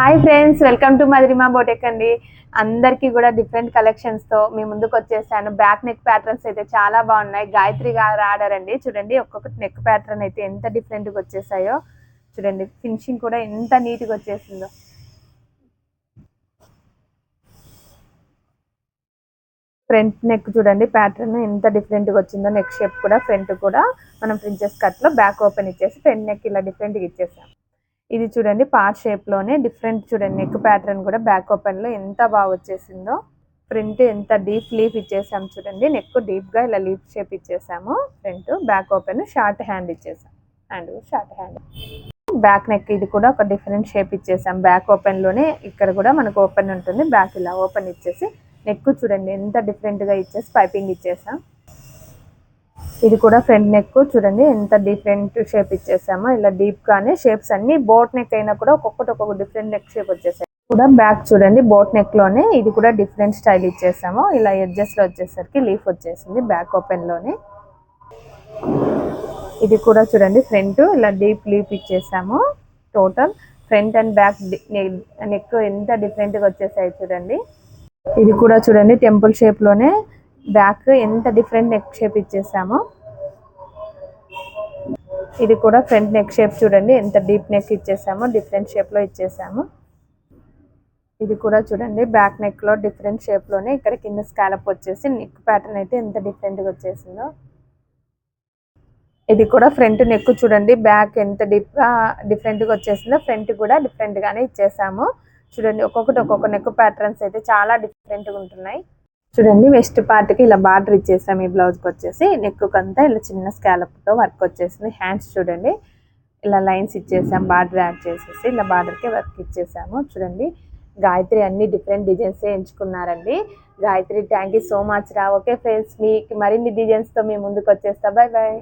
Hi friends welcome to Madhurima boutique అండి. అందరికీ కూడా డిఫరెంట్ కలెక్షన్స్తో మీ ముందుకు వచ్చేసాను. బ్యాక్ నెక్ ప్యాటర్న్స్ అయితే చాలా బాగున్నాయి. గాయత్రి గారు ఆర్డర్ అండి చూడండి ఒక్కొక్కటి నెక్ ప్యాటర్న్ అయితే ఎంత డిఫరెంట్గా వచ్చేసాయో. చూడండి ఫినిషింగ్ కూడా ఎంత నీట్గా వచ్చేసిందో. ఫ్రంట్ నెక్ చూడండి ప్యాటర్న్ ఎంత డిఫరెంట్గా వచ్చిందో. నెక్ షేప్ కూడా ఫ్రంట్ కూడా. మనం ప్రిన్సెస్ కట్లో బ్యాక్ ఓపెన్ ఇచ్చేసి ఫ్రంట్ నెక్ ఇలా డిఫరెంట్గా ఇచ్చేసాం. ఇది చూడండి పార్ట్ షేప్లోనే డిఫరెంట్ చూడండి నెక్ ప్యాటర్న్ కూడా బ్యాక్ ఓపెన్లో ఎంత బాగా వచ్చేసిందో. ప్రింట్ ఎంత డీప్ లీఫ్ ఇచ్చేసాము చూడండి నెక్ డీప్గా ఇలా leaf shape ఇచ్చేసాము. Front back open short hand ఇచ్చేసాం. Hand short hand back neck ఇది కూడా ఒక డిఫరెంట్ షేప్ ఇచ్చేసాం. బ్యాక్ ఓపెన్లోనే ఇక్కడ కూడా మనకు ఓపెన్ ఉంటుంది. బ్యాక్ ఇలా ఓపెన్ ఇచ్చేసి నెక్ చూడండి ఎంత డిఫరెంట్గా ఇచ్చేసి పైపింగ్ ఇచ్చేసాం. ఇది కూడా ఫ్రంట్ నెక్ చూడండి ఎంత డిఫరెంట్ షేప్ ఇచ్చేసామో. ఇలా డీప్ గానే షేప్స్ అన్ని బోట్ నెక్ అయినా కూడా ఒక్కొక్కటి ఒక్కొక్క డిఫరెంట్ నెక్ షేప్ వచ్చేసాయి. కూడా బ్యాక్ చూడండి బోట్ నెక్లోనే ఇది కూడా డిఫరెంట్ స్టైల్ ఇచ్చేసాము. ఇలా ఎడ్జెస్లో వచ్చేసరికి లీఫ్ వచ్చేసింది బ్యాక్ ఓపెన్లోనే. ఇది కూడా చూడండి ఫ్రంట్ ఇలా deep leaf ఇచ్చేసాము. Total front and back neck ఎంత డిఫరెంట్గా వచ్చేసాయి చూడండి. ఇది కూడా చూడండి టెంపుల్ షేప్లోనే బ్యాక్ ఎంత డిఫరెంట్ నెక్ షేప్ ఇచ్చేసామో. ఇది కూడా ఫ్రంట్ నెక్ షేప్ చూడండి ఎంత డీప్ నెక్ ఇచ్చేసామో డిఫరెంట్ షేప్లో ఇచ్చేసాము. ఇది కూడా చూడండి బ్యాక్ నెక్లో డిఫరెంట్ షేప్లోనే ఇక్కడ కింద స్కాలప్ వచ్చేసి నెక్ ప్యాటర్న్ అయితే ఎంత డిఫరెంట్గా వచ్చేసిందో. ఇది కూడా ఫ్రంట్ నెక్ చూడండి బ్యాక్ ఎంత డీప్ డిఫరెంట్గా వచ్చేసిందో ఫ్రంట్ కూడా డిఫరెంట్గానే ఇచ్చేసాము. చూడండి ఒక్కొక్కటి ఒక్కొక్క నెక్ ప్యాటర్న్స్ అయితే చాలా డిఫరెంట్గా ఉంటున్నాయి. చూడండి వెస్ట్ పార్ట్కి ఇలా బార్డర్ ఇచ్చేసాం. ఈ బ్లౌజ్కి వచ్చేసి నెక్కుకంతా ఇలా చిన్న స్కాలప్తో వర్క్ వచ్చేసింది. హ్యాండ్స్ చూడండి ఇలా లైన్స్ ఇచ్చేసాం. బార్డర్ యాడ్ చేసేసి ఇలా బార్డర్కి వర్క్ ఇచ్చేసాము. చూడండి గాయత్రి అన్ని different designs ఎంచుకున్నారండి. Gayatri thank you so much రా. ఓకే ఫ్రెండ్స్ మీకు మరిన్ని డిజైన్స్తో మేము ముందుకు వచ్చేస్తా. Bye bye